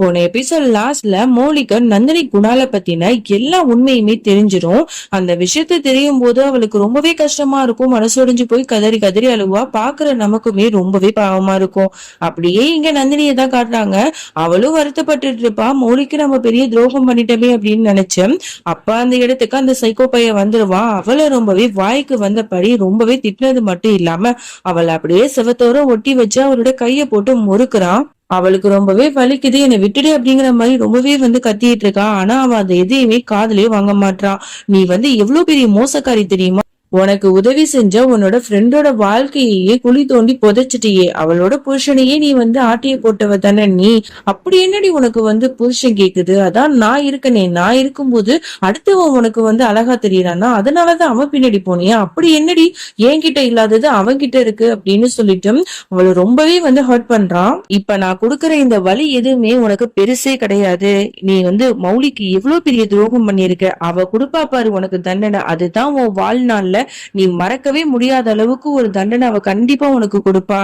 போன எபிசோட் லாஸ்ட்ல மோலிகா நந்தினி குணால பத்தின எல்லா உண்மையுமே தெரிஞ்சிடும் அந்த விஷயத்த தெரியும் போது அவளுக்கு ரொம்பவே கஷ்டமா இருக்கும். மனசொடிஞ்சு போய் கதறி கதறி அழுவா. பாக்குற நமக்குமே ரொம்பவே பாவமா இருக்கும். அப்படியே இங்க நந்தினியை தான் காட்டுறாங்க. அவளும் வருத்தப்பட்டுட்டு இருப்பா. மோலிக்கு நம்ம பெரிய துரோகம் பண்ணிட்டோமே அப்படின்னு நினைச்சேன். அப்ப அந்த இடத்துக்கு அந்த சைக்கோ பையன் வந்துருவான் அவளை ரொம்பவே வாய்க்கு வந்தபடி ரொம்பவே திட்டினது மட்டும் இல்லாம அவளை அப்படியே செவத்தோர ஒட்டி வச்சு அவளோட கையை போட்டு முறுக்குறான். அவளுக்கு ரொம்பவே வலிக்குது. என்னை விட்டுடு அப்படிங்கிற மாதிரி ரொம்பவே வந்து கத்திட்டு இருக்கா. ஆனா அவன் அதை எதையுமே காதலே வாங்க மாட்டான் நீ வந்து எவ்வளவு பெரிய மோசக்காரி தெரியுமா? உனக்கு உதவி செஞ்ச உன்னோட ஃப்ரெண்டோட வாழ்க்கையே குழி தோண்டி புதைச்சிட்டியே. அவளோட புருஷனையே நீ வந்து ஆட்டிய போட்டவ தானே நீ. அப்படி என்னடி உனக்கு வந்து புருஷன் கேக்குது? அதான் நான் இருக்கனே. நான் இருக்கும்போது அடுத்தவன் உனக்கு வந்து அழகா தெரியறானா அதனாலதான் அவன் பின்னாடி போனியா? அப்படி என்னடி? என்கிட்ட இல்லாதது அவன்கிட்ட இருக்கு அப்படின்னு சொல்லிட்டு அவளை ரொம்பவே வந்து ஹர்ட் பண்றான். இப்ப நான் கொடுக்கற இந்த வலி எதுவுமே உனக்கு பெருசே கிடையாது. நீ வந்து மௌலிக்கு எவ்வளவு பெரிய துரோகம் பண்ணிருக்க அவ கொடுப்பா பாரு உனக்கு தண்டனை. அதுதான் உன் வாழ்நாள்ல நீ மறக்கவே முடியாத அளவுக்கு ஒரு தண்டனை அவ கண்டிப்பா உனக்கு கொடுப்பா.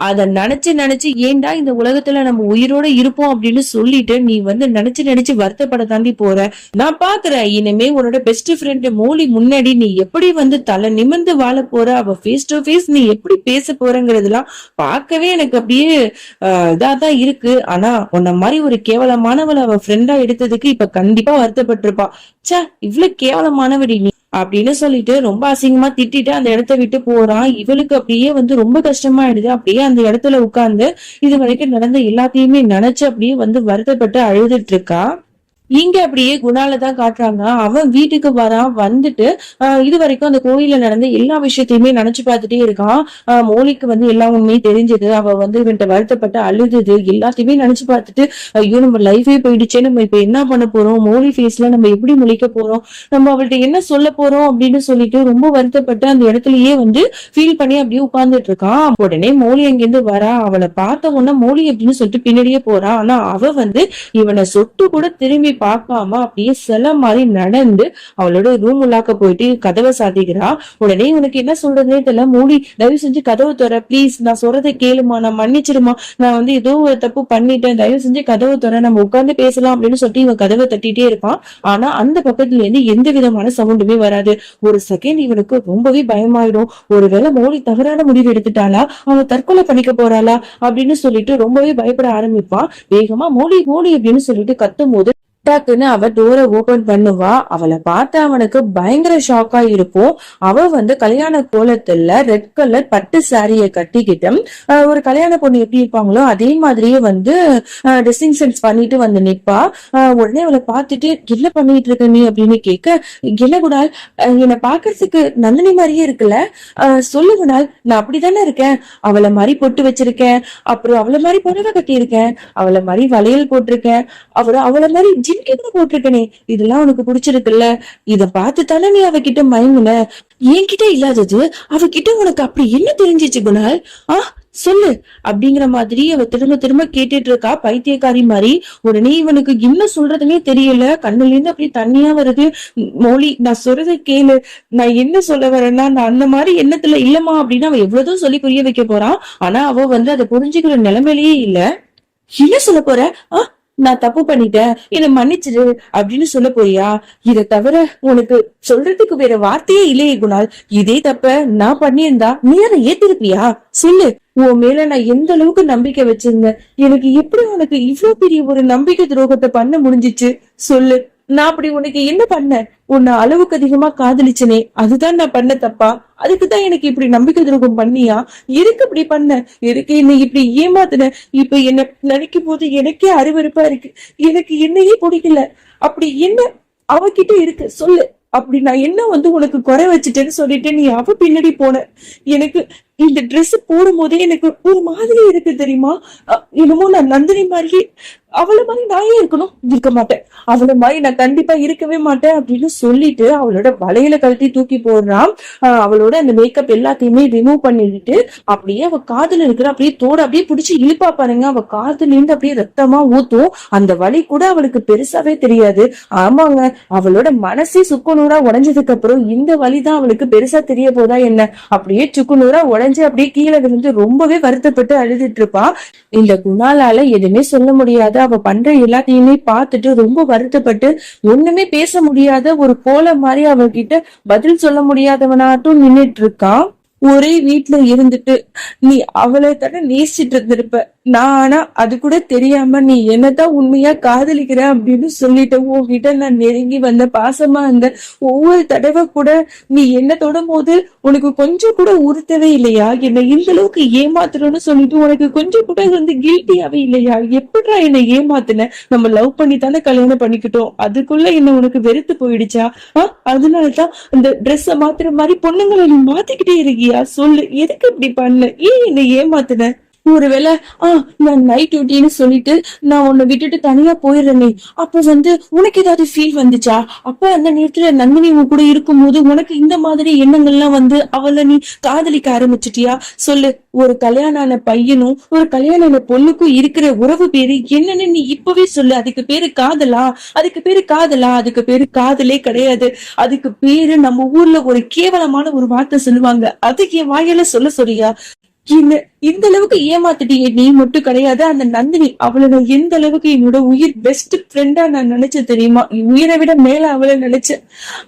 அத நினைச்சு நினைச்சு ஏன்டா இந்த உலகத்துல நம்ம உயிரோட இருப்போம் அப்படின்னு சொல்லிட்டு நீ வந்து நினைச்சு நினைச்சு வருத்தப்பட தாண்டி போற. நான் பாக்குறேன். இனிமே உன்னோட பெஸ்ட் ஃப்ரெண்ட் மோலி முன்னாடி நீ எப்படி வந்து தலை நிமிர்ந்து வாழ போற? அவ ஃபேஸ் டு ஃபேஸ் நீ எப்படி பேச போறங்கிறதுலாம் பார்க்கவே எனக்கு அப்படியே ஆஹ், இதாதான் இருக்கு. ஆனா உன்ன மாதிரி ஒரு கேவலமானவளை அவ ஃப்ரெண்டா எடுத்ததுக்கு இப்ப கண்டிப்பா வருத்தப்பட்டிருப்பா. சே இவ்வளவு கேவலமானவடி நீ. அப்படின்னு சொல்லிட்டு ரொம்ப அசிங்கமா திட்டிட்டு அந்த இடத்த விட்டு போறான். இவளுக்கு அப்படியே வந்து ரொம்ப கஷ்டமாயிடுது. அப்படியே அந்த இடத்துல உட்கார்ந்து இது வரைக்கும் நடந்த எல்லாத்தையுமே நினைச்சு அப்படியே வந்து வருத்தப்பட்டு அழுதுட்டு இருக்கா. இங்க அப்படியே குணால தான் காட்டுறாங்க. அவன் வீட்டுக்கு வரான் வந்துட்டு இது வரைக்கும் அந்த கோயில்ல நடந்த எல்லா விஷயத்தையுமே நினைச்சு பார்த்துட்டே இருக்கான். மோலிக்கு வந்து எல்லா உண்மையும் தெரிஞ்சது. அவ வந்து இவன்ட்ட வருத்தப்பட்டு அழுதுது எல்லாத்தையுமே நினைச்சு பார்த்துட்டு ஐயோ நம்ம லைஃபே போயிடுச்சே நம்ம இப்ப என்ன பண்ண போறோம்? மோலி ஃபேஸ்ல நம்ம எப்படி முழிக்க போறோம்? நம்ம அவள்கிட்ட என்ன சொல்ல போறோம் அப்படின்னு சொல்லிட்டு ரொம்ப வருத்தப்பட்டு அந்த இடத்துலயே வந்து ஃபீல் பண்ணி அப்படியே உட்கார்ந்துட்டு இருக்கான். உடனே மோலி அங்கிருந்து வரா. அவளை பார்த்த உடனே மோலி அப்படின்னு சொல்லிட்டு பின்னாடியே போறா. ஆனா அவ வந்து இவனை சொட்டு கூட திரும்பி பார்க்காம அப்படியே சில மாதிரி நடந்து அவளோட ரூம் உள்ளாக்க போயிட்டு கதவை சாத்திக்கிறா. உடனே உனக்கு என்ன சொல்றதுனே தெரியல. மூடி தயவு செஞ்சு கதவு தர ப்ளீஸ் நான் சொல்றதை கேளுமா நான் மன்னிச்சிடுமா நான் வந்து ஏதோ ஒரு தப்பு பண்ணிட்டேன். தயவு செஞ்சு கதவு தர நம்ம உட்கார்ந்து பேசலாம் அப்படின்னு சொல்லிட்டு இவன் கதவை தட்டிட்டே இருப்பான். ஆனா அந்த பக்கத்துல இருந்து எந்த விதமான சவுண்டுமே வராது. ஒரு செகண்ட் இவனுக்கு ரொம்பவே பயமாயிடும். ஒருவேளை மோடி தவறான முடிவு எடுத்துட்டாளா? அவ தற்கொலை பண்ணிக்க போறாளா? அப்படின்னு சொல்லிட்டு ரொம்பவே பயப்பட ஆரம்பிப்பான். வேகமா மோடி மோடி அப்படின்னு சொல்லிட்டு கத்தும் போது டக்குன்னு அவ டோரை ஓபன் பண்ணுவா. அவளை பார்த்து அவனுக்கு பயங்கர ஷாக்கா இருக்கும் அவ வந்து கல்யாண கோலத்துல ரெட் கலர் பட்டு சாரிய கட்டிக்கிட்டு ஒரு கல்யாண பொண்ணு எப்படி இருப்பாங்களோ அதே மாதிரியே வந்து ட்ரெஸ்ஸிங் சென்ஸ் பண்ணிட்டு வந்து நிப்பா. உடனே அவளை பார்த்துட்டு என்ன பண்ணிட்டு இருக்க நீ? அப்படின்னு கேட்க என்ன குணால் என்னை பாக்குறதுக்கு நந்தினி மாதிரியே இருக்குல்ல? ஆஹ் சொல்லு குணால் நான் அப்படிதானே இருக்கேன். அவளை மாதிரி பொட்டு வச்சிருக்கேன். அப்புறம் அவளை மாதிரி புடவை கட்டியிருக்கேன். அவளை மாதிரி வளையல் போட்டிருக்கேன். அப்புறம் அவளை மாதிரி ஜிம்கி போட்டிருக்கனே இதெல்லாம் உனக்கு பிடிச்சிருக்குல்ல. இத பார்த்து தானே நீ அவகிட்ட மயங்குன? என்கிட்ட இல்லாதது அவகிட்ட உனக்கு அப்படி என்ன தெரிஞ்சிச்சு குணால்? ஆ சொல்லு. அப்படிங்கிற மாதிரி அவ திரும்ப திரும்ப கேட்டுட்டு இருக்கா பைத்தியக்காரி மாதிரி. உடனே இவனுக்கு என்ன சொல்றதுன்னே தெரியல. கண்ணுல இருந்து அப்படி தண்ணியா வருது. மோலி நான் சொல்றதை கேளு. நான் என்ன சொல்ல வரேன்னா நான் அந்த மாதிரி எண்ணத்துல இல்லம்மா அப்படின்னு அவன் எவ்வளவுதான் சொல்லி புரிய வைக்க போறான் ஆனா அவ வந்து அதை புரிஞ்சுக்கிற நிலைமையிலேயே இல்ல. என்ன சொல்ல போற? ஆஹ் நான் தப்பு பண்ணிட்டேன். என்னை மன்னிச்சிரு அப்படின்னு சொல்ல போறியா? இத தவிர உனக்கு சொல்றதுக்கு வேற வார்த்தையே இல்லையே குணால். இதே தப்ப நான் பண்ணியிருந்தா நீ அதை ஏத்திருப்பியா? சொல்லு. உன் மேல நான் எந்த அளவுக்கு நம்பிக்கை வச்சிருந்தேன்? எனக்கு எப்படி உனக்கு இவ்வளவு பெரிய ஒரு நம்பிக்கை துரோகத்தை பண்ண முடிஞ்சிச்சு? சொல்லு. நான் அப்படி உனக்கு என்ன பண்ணேன் உன்னை அளவுக்கு அதிகமா காதலிச்சனே அதுதான் நான் பண்ண தப்பா? அதுக்குதான் எனக்கு இப்படி நம்பிக்கை துரோகம் பண்ணியா? எதுக்கு இப்படி பண்ண? எதுக்கு என்னை இப்படி ஏமாத்தின? இப்ப என்ன நினைக்கும் போது எனக்கே அருவருப்பா இருக்கு. எனக்கு என்னையே பிடிக்கல. அப்படி என்ன அவகிட்ட இருக்கு? சொல்லு. அப்படி நான் என்ன வந்து உனக்கு குறை வச்சுட்டேன்னு சொல்லிட்டு நீ அவ பின்னாடி போன? எனக்கு இந்த ட்ரெஸ் போடும் போதே எனக்கு ஒரு மாதிரி இருக்கு தெரியுமா? என்னமோ நான் நந்தினி மாதிரி அவளை மாதிரி நான் ஏன் இருக்கணும் இருக்க மாட்டேன். அவளை மாதிரி நான் கண்டிப்பா இருக்கவே மாட்டேன் அப்படின்னு சொல்லிட்டு அவளோட வளையல கழட்டி தூக்கி போடுறான் அவளோட அந்த மேக்கப் எல்லாத்தையுமே ரிமூவ் பண்ணிட்டு அப்படியே அவ காதுல இருக்கிற அப்படியே தோட அப்படியே பிடிச்சி இழுப்பா பாருங்க. அவ காதுல இருந்து அப்படியே ரத்தமா ஊத்தும். அந்த வலி கூட அவளுக்கு பெருசாவே தெரியாது. ஆமாங்க அவளோட மனசே சுக்குநூறா உடைஞ்சதுக்கு அப்புறம் இந்த வலிதான் அவளுக்கு பெருசா தெரிய போதா என்ன? அப்படியே சுக்குநூறா உடஞ்ச அப்படியே கீழே விழுந்து ரொம்பவே வருத்தப்பட்டு அழுதுட்டு இருப்பா. இந்த குணாலால எதுவுமே சொல்ல முடியாது. அவ பண்ற எல்லாத்தையுமே பார்த்துட்டு ரொம்ப வருத்தப்பட்டு ஒண்ணுமே பேச முடியாத ஒரு கோல மாதிரி அவகிட்ட பதில் சொல்ல முடியாதவனாட்டும் நின்னுட்டு இருக்கான் ஒரே வீட்டுல இருந்துட்டு நீ அவளை தானே நேசிச்சிட்டு இருந்திருப்ப. நான் ஆனா அது கூட தெரியாம நீ என்னதான் உண்மையா காதலிக்கிற அப்படின்னு சொல்லிட்டு உன்கிட்ட நான் நெருங்கி வந்த பாசமா இருந்த ஒவ்வொரு தடவை கூட நீ என்ன தொடும் போது உனக்கு கொஞ்சம் கூட உறுத்தவே இல்லையா? என்னை இந்த அளவுக்கு ஏமாத்துறோம்னு சொல்லிட்டு உனக்கு கொஞ்சம் கூட வந்து கில்ட்டியாவே இல்லையா? எப்படா என்னை ஏமாத்துன? நம்ம லவ் பண்ணி தானே கல்யாணம் பண்ணிக்கிட்டோம். அதுக்குள்ள என்ன உனக்கு வெறுத்து போயிடுச்சா? ஆஹ் அதனாலதான் அந்த ட்ரெஸ்ஸ மாத்துற மாதிரி பொண்ணுங்களை நீ மாத்திக்கிட்டே இருக்கியா? சொல்லு எதுக்கு இப்படி பண்ண? ஏன் என்னை ஏமாத்துன? ஒருவேளை ஆ நான் நைட் டியூட்டின்னு சொல்லிட்டு நான் உன்னை விட்டுட்டு தனியா போயிடுறேனே. அப்போ வந்து உனக்கு ஏதாவது ஃபீல் வந்துச்சா? அப்ப அந்த நேரத்துல நந்தினி உன் கூட இருக்கும்போது உனக்கு இந்த மாதிரி எண்ணங்கள்லாம் வந்து அவளை நீ காதலிக்க ஆரம்பிச்சிட்டியா? சொல்லு. ஒரு கல்யாணம் ஆன பையனும் ஒரு கல்யாணம் ஆன பொண்ணுக்கும் இருக்கிற உறவு பேரு என்னன்னு நீ இப்பவே சொல்லு. அதுக்கு பேரு காதலா? அதுக்கு பேரு காதலா? அதுக்கு பேரு காதலே கிடையாது. அதுக்கு பேரு நம்ம ஊர்ல ஒரு கேவலமான ஒரு வார்த்தை சொல்லுவாங்க. அதுக்கு என் வாயால சொல்ல சொல்றியா? என்ன? இந்த அளவுக்கு ஏமாத்திட்டியே நீ மட்டும் கிடையாது. அந்த நந்தினி அவளை நான் எந்த அளவுக்கு என்னோட உயிர் பெஸ்ட் ஃப்ரெண்டா நான் நினைச்சேன் தெரியுமா? என் உயிரை விட மேல அவளை நினைச்சேன்.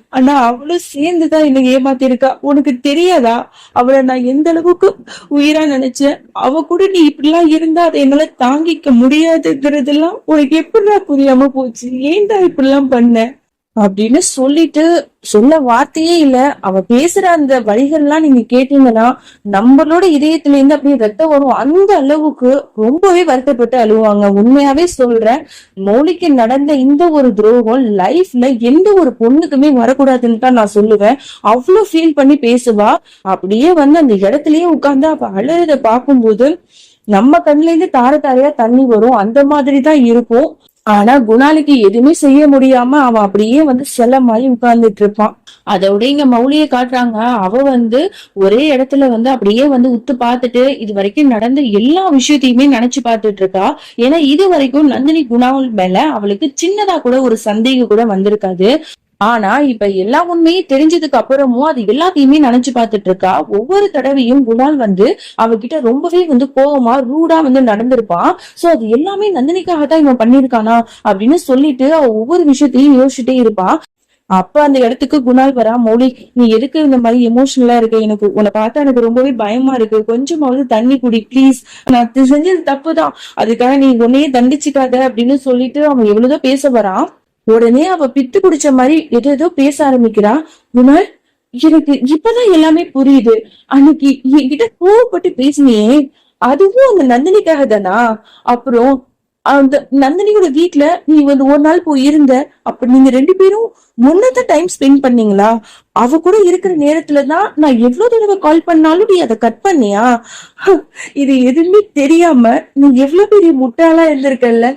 ஆனா அவளும் சேர்ந்துதான் என்னை ஏமாத்திருக்கா. உனக்கு தெரியாதா? அவளை நான் எந்த அளவுக்கு உயிரா நினைச்சேன்? அவ கூட நீ இப்படிலாம் இருந்தா அதை என்னால தாங்கிக்க முடியாதுங்கிறதெல்லாம் உனக்கு எப்படிடா புரியாம போச்சு? ஏன்டா இப்படிலாம் பண்ண? அப்படின்னு சொல்லிட்டு சொல்ல வார்த்தையே இல்ல. அவ பேசுற அந்த வழிகள்லாம் நீங்க கேட்டீங்கன்னா நம்மளோட இதயத்துல இருந்து அப்படியே ரத்தம் வரும். அந்த அளவுக்கு ரொம்பவே வருத்தப்பட்டு அழுவாங்க. உண்மையாவே சொல்றேன் மௌலிக்கு நடந்த இந்த ஒரு துரோகம் லைஃப்ல எந்த ஒரு பொண்ணுக்குமே வரக்கூடாதுன்னு தான் நான் சொல்லுவேன். அவ்வளவு ஃபீல் பண்ணி பேசுவா. அப்படியே வந்து அந்த இடத்துலயே உட்கார்ந்து அப்ப அழுறத பார்க்கும்போது நம்ம கண்ணுல இருந்து தார தாரையா தண்ணி வரும். அந்த மாதிரி தான் இருக்கும் ஆனா குணாலிக்கு எதுவுமே செய்ய முடியாம அவன் அப்படியே வந்து செல்ல மாதிரி உட்கார்ந்துட்டு இருப்பான். அதோட இங்க மௌலிய காட்டுறாங்க. அவ வந்து ஒரே இடத்துல வந்து அப்படியே வந்து உத்து பார்த்துட்டு இது வரைக்கும் நடந்த எல்லா விஷயத்தையுமே நினைச்சு பார்த்துட்டு இருக்கா. ஏன்னா இது வரைக்கும் நந்தினி குணாவல் மேல அவளுக்கு சின்னதா கூட ஒரு சந்தேகம் கூட வந்திருக்காது. ஆனா இப்ப எல்லா உண்மையும் தெரிஞ்சதுக்கு அப்புறமும் அது எல்லாத்தையுமே நினைச்சு பார்த்துட்டு இருக்கா? ஒவ்வொரு தடவையும் குணால் வந்து அவகிட்ட ரொம்பவே வந்து கோவமா ரூடா வந்து நடந்திருப்பான். சோ அது எல்லாமே நந்தினிக்காக தான் இவன் பண்ணிருக்கானா அப்படின்னு சொல்லிட்டு அவ ஒவ்வொரு விஷயத்தையும் யோசிச்சுட்டே இருப்பான் அப்ப அந்த இடத்துக்கு குணால் வரா மௌலி நீ எதுக்கு இந்த மாதிரி எமோஷனலா இருக்கு? எனக்கு உன்னை பார்த்தா எனக்கு ரொம்பவே பயமா இருக்கு. கொஞ்சமாவது தண்ணி குடி ப்ளீஸ் நான் செஞ்சது செஞ்சது தப்புதான். அதுக்காக நீ உன்னையே தண்டிச்சுக்காத அப்படின்னு சொல்லிட்டு அவன் எவ்வளவுதான் பேச வரான். உடனே அவ பித்து குடிச்ச மாதிரி எதோ பேச ஆரம்பிக்கிறா. குணால் எனக்கு இப்பதான் எல்லாமே புரியுது. அன்னைக்கு என்கிட்ட கோவப்பட்டு பேசினியே. அதுவும் அந்த நந்தினிக்காக தானா? அப்புறம் அந்த நந்தினியோட வீட்டுல நீ வந்து ஒரு நாள் போய் இருந்த. அப்ப நீங்க ரெண்டு பேரும் முன்னதான் டைம் ஸ்பெண்ட் பண்ணீங்களா? அவ கூட இருக்கிற நேரத்துல தான் நான் எவ்வளவு தடவை கால் பண்ணாலும் நீ அதை கட் பண்ணியா? இது எதுவுமே தெரியாம நீ எவ்வளவு பெரிய முட்டாளா இருந்திருக்கல்ல?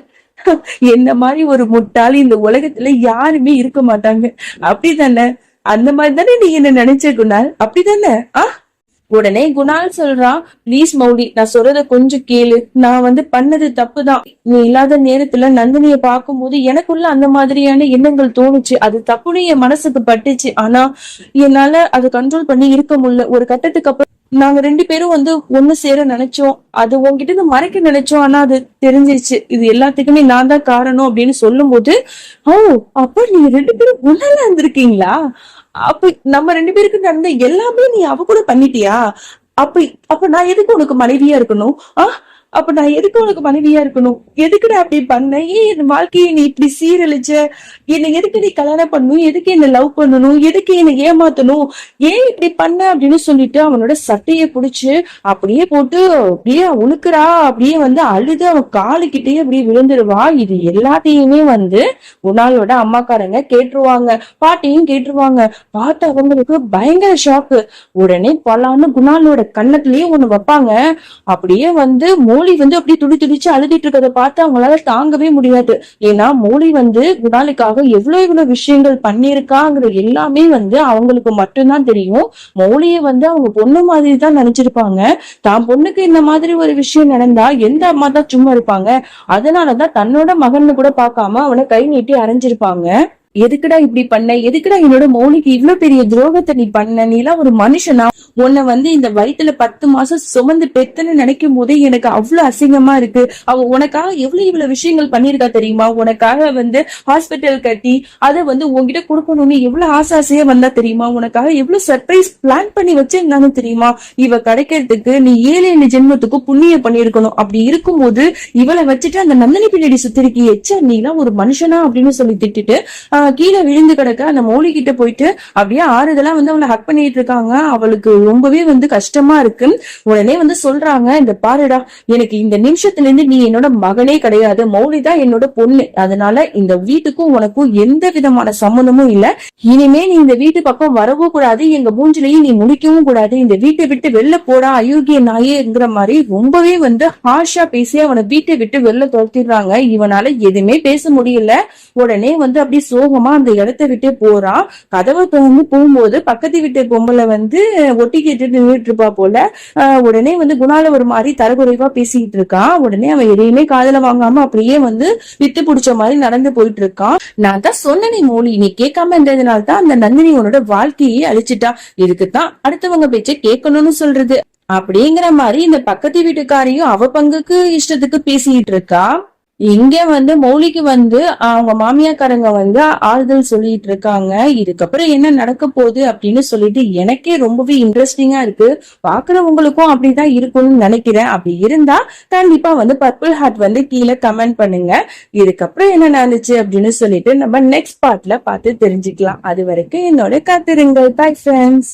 என்ன மாதிரி ஒரு முட்டாள் இந்த உலகத்துல யாருமே இருக்க மாட்டாங்க. அப்படிதானே அந்த மாதிரி தானே நீ என்ன நினைச்ச குணால்? அப்படிதானே ஆ? உடனே குணால் சொல்றான் ப்ளீஸ் மௌலி நான் சொல்றத கொஞ்சம் கேளு. நான் வந்து பண்ணது தப்புதான். நீ இல்லாத நேரத்துல நந்தினிய பார்க்கும்போது எனக்குள்ள அந்த மாதிரியான எண்ணங்கள் தோணுச்சு. அது தப்புன்னு என் மனசுக்கு பட்டுச்சு. ஆனா என்னால அதை கண்ட்ரோல் பண்ணி இருக்க முடியல. ஒரு கட்டத்துக்கு அப்புறம் நாங்க ரெண்டு பேரும் வந்து ஒண்ணு சேர நினைச்சோம். அது உன்கிட்ட இருந்து மறைக்க நினைச்சோம். ஆனா அது தெரிஞ்சிருச்சு. இது எல்லாத்துக்குமே நான் தான் காரணம் அப்படின்னு சொல்லும் போது ஓ அப்ப நீங்க ரெண்டு பேரும் ஒன்னால இருந்திருக்கீங்களா? அப்ப நம்ம ரெண்டு பேருக்கு நடந்த எல்லாமே நீ அவ கூட பண்ணிட்டியா? அப்ப அப்ப நான் எதுக்கு உனக்கு மனைவியா இருக்கணும்? ஆஹ் அப்ப நான் எதுக்கு உனக்கு மனைவியா இருக்கணும்? எதுக்குடா அப்படி பண்ண? ஏன் என் வாழ்க்கையை நீ இப்படி சீரழிச்ச? என்னை எதுக்கு நீ கல்யாணம் பண்ணணும்? எதுக்கு என்ன லவ் பண்ணணும்? எதுக்கு என்னை ஏமாத்தணும்? ஏன் இப்படி பண்ண அப்படின்னு சொல்லிட்டு அவனோட சட்டையை புடிச்சு அப்படியே போட்டு அப்படியே உழுக்குறா. அப்படியே வந்து அழுது அவன் காலுக்கிட்டே அப்படியே விழுந்துருவா. இது எல்லாத்தையுமே வந்து குணாலோட அம்மாக்காரங்க கேட்டுருவாங்க. பாட்டியும் கேட்டுருவாங்க. பார்த்து அவங்களுக்கு பயங்கர ஷாக்கு உடனே பலான்னு குணாலோட கண்ணத்துலயே ஒண்ணு வைப்பாங்க. அப்படியே வந்து மோலி வந்து அப்படியே துடி துடிச்சு அழுதிட்டு இருக்கிறத பார்த்து அவங்களால தாங்கவே முடியாது. ஏன்னா மோலி வந்து குணாலுக்காக எவ்வளவு இவ்வளவு விஷயங்கள் பண்ணியிருக்காங்கிற எல்லாமே வந்து அவங்களுக்கு மட்டும்தான் தெரியும். மோலிய வந்து அவங்க பொண்ணு மாதிரி தான் நினைச்சிருப்பாங்க. தான் பொண்ணுக்கு இந்த மாதிரி ஒரு விஷயம் நடந்தா எந்த அம்மா தான் சும்மா இருப்பாங்க? அதனாலதான் தன்னோட மகன்னு கூட பார்க்காம அவனை கை நீட்டி அரைஞ்சிருப்பாங்க. எதுக்குடா இப்படி பண்ண? எதுக்குடா என்னோட மௌனிக்கு இவ்வளவு பெரிய துரோகத்தை நீ பண்ண? நீ எல்லாம் ஒரு மனுஷனா? உன்னை வந்து இந்த வயித்துல பத்து மாசம் சுமந்து பெத்தன்னு நினைக்கும் போதே எனக்கு அவ்வளவு அசிங்கமா இருக்கு. அவ உனக்காக எவ்வளவு இவ்வளவு விஷயங்கள் பண்ணிருக்கா தெரியுமா? உனக்காக வந்து ஹாஸ்பிட்டல் கட்டி அதை வந்து உன்கிட்ட கொடுக்கணும்னு எவ்வளவு ஆசை ஆசையா வந்தா தெரியுமா? உனக்காக எவ்வளவு சர்ப்ரைஸ் பிளான் பண்ணி வச்சிருந்தாலும் தெரியுமா? இவ கிடைக்கிறதுக்கு நீ ஏழு ஏழு ஜென்மத்துக்கு புண்ணியம் பண்ணிருக்கணும் அப்படி இருக்கும்போது இவளை வச்சுட்டு அந்த நந்தினி பின்னாடி சுத்திருக்கி எச்ச நீ எல்லாம் ஒரு மனுஷனா அப்படின்னு சொல்லி திட்டுட்டு கீழே விழுந்து கிடக்க அந்த மௌலி கிட்ட போயிட்டு அப்படியே ஆறுதலா வந்து அவளை ஹக் பண்ணிட்டு இருக்காங்க. அவளுக்கு ரொம்பவே வந்து கஷ்டமா இருக்கு. உடனே வந்து சொல்றாங்க இந்த பாருடா எனக்கு இந்த நிமிஷத்துல இருந்து நீ என்னோட மகனே கிடையாது. மௌலி தான் என்னோட பொண்ணு. அதனால இந்த வீட்டுக்கும் உனக்கும் எந்த விதமான சம்மந்தமும் இல்ல. இனிமே நீ இந்த வீட்டு பக்கம் வரவும் கூடாது. எங்க மூஞ்சிலையும் நீ முடிக்கவும் கூடாது. இந்த வீட்டை விட்டு வெளில போடா அயோக்கிய நாயேங்கிற மாதிரி ரொம்பவே வந்து ஹார்ஷா பேசி அவனை வீட்டை விட்டு வெளில துரத்திடுறாங்க இவனால எதுவுமே பேச முடியல. உடனே வந்து அப்படியே சோகமா அந்த இடத்த விட்டே போறான் கதவை திறந்து போகும்போது பக்கத்து வீட்டு பொம்பளை வந்து ஒட்டி கேட்டுட்டு நின்றுட்டு இருப்பா போல. உடனே வந்து குணால ஒரு மாதிரி தரக்குறைவா பேசிக்கிட்டு இருக்கான் உடனே அவன் எதையுமே காதுல வாங்காம அப்படியே வந்து வித்து பிடிச்ச மாதிரி நடந்து போயிட்டு இருக்கான். நான் தான் சொன்னனே மோலி நீ கேட்காம இருந்ததுனால தான் அந்த நந்தினி உன்னோட வாழ்க்கையே அழிச்சிட்டா. இதுக்குத்தான் அடுத்தவங்க பேச்ச கேட்கணும்னு சொல்றது. அப்படிங்கிற மாதிரி இந்த பக்கத்து வீட்டுக்காரையும் அவ பங்குக்கு இஷ்டத்துக்கு பேசிட்டு இருக்கா. இங்க வந்து மௌலிக்கு வந்து அவங்க மாமியாக்காரங்க வந்து ஆறுதல் சொல்லிட்டு இருக்காங்க. இதுக்கப்புறம் என்ன நடக்க போகுது அப்படின்னு சொல்லிட்டு எனக்கே ரொம்பவே இன்ட்ரெஸ்டிங்கா இருக்கு. பாக்குறவங்களுக்கும் அப்படிதான் இருக்கும்னு நினைக்கிறேன். அப்படி இருந்தா கண்டிப்பா வந்து பர்பிள் ஹார்ட் வந்து கீழே கமெண்ட் பண்ணுங்க. இதுக்கப்புறம் என்ன நடந்துச்சு அப்படின்னு சொல்லிட்டு நம்ம நெக்ஸ்ட் பார்ட்ல பார்த்து தெரிஞ்சுக்கலாம். அது வரைக்கும் என்னோட காத்திருங்கள். Bye friends